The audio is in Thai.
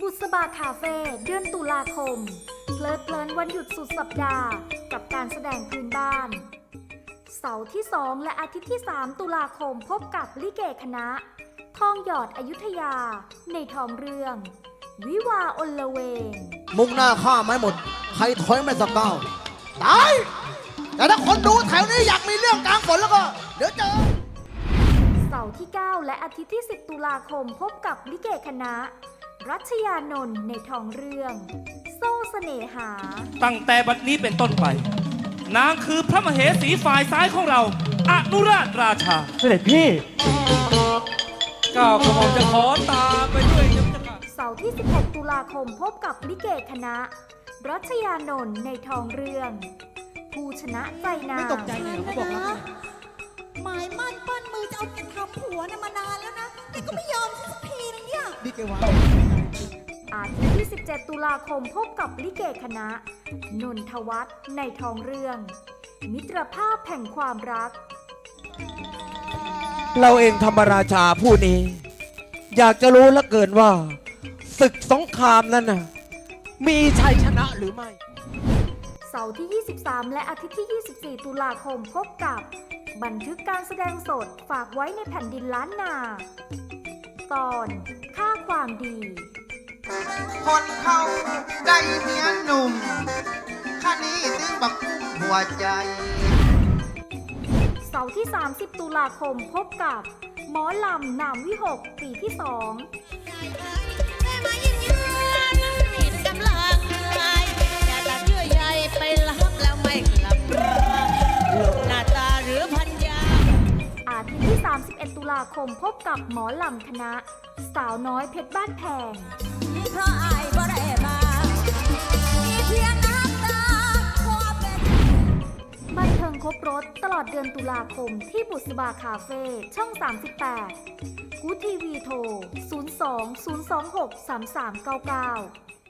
บุษบาคาเฟ่เดือนตุลาคม เพลิดเพลินวันหยุดสุดสัปดาห์ กับการแสดงพื้นบ้าน เสาร์ที่ 2 และอาทิตย์ที่ 3 ตุลาคมพบกับลิเกคณะ ทองหยอดอยุธยา ในทองเรื่อง วิวาอลเวง มุ่งหน้าฆ่าไม่หมด ใครถอยไม่สักก้าวตาย แต่ถ้าคนดูแถวนี้อยากมีเรื่องกลางฝนแล้วก็ เดี๋ยวเจอาร์ที่ 9 และอาทิตย์ที่ 10 ตุลาคมพบกับลิเกคณะ รัชยานนท์ในทองเรื่อง โซ่เสน่หา ตั้งแต่บัดนี้เป็นต้นไป นางคือพระมเหสีฝ่ายซ้ายของเรา อนุราชราชา เสด็จพี่ก้าวกระหม่อมจะขอตามไปด้วยนะเจ้าค่ะเสาร์ที่16ตุลาคมพบกับลิเกคณะ รัชยานนท์ในทองเรื่อง ผู้ชนะใจนาง ไม่ตกใจเลยเหรอเขาบอกรักหมายมั่นปั้นมือจะเอาแกทำผัวนี่ยมานานแล้วนะ แต่ก็ไม่ยอมสักทีนึงเนี่ยดีเกวาอาทิตย์ที่ 17 ตุลาคมพบกับลิเกคณะ นนทวัฒน์ในทองเรื่อง มิตรภาพแห่งความรัก เราเองธรรมราชาผู้นี้ อยากจะรู้ลือเกินว่าศึกสงครามนั้นน่ะมีชัยชนะหรือไม่ เสาร์ที่ 23 และอาทิตย์ที่ 24 ตุลาคมพบกับ บันทึกการแสดงสดฝากไว้ในแผ่นดินล้านนา ตอนค่าความดี คนเข้าใจเมียหนุ่มข้านี้ถึงบักอุ้มหัวใจ เสาร์ที่ 30 ตุลาคมพบกับ หมอลำนามวิหกปีที่2ห ลาคมพบกับหมอลำคณะ สาวน้อยเพชรบ้านแพง เพราะอายบ่ได้มามีเพียงน้ำตาความเป็นบันเทิงครบรถตลอดเดือนตุลาคมที่บุษบาคาเฟ่ช่อง 38 กูทีวีโทร 02 026 3399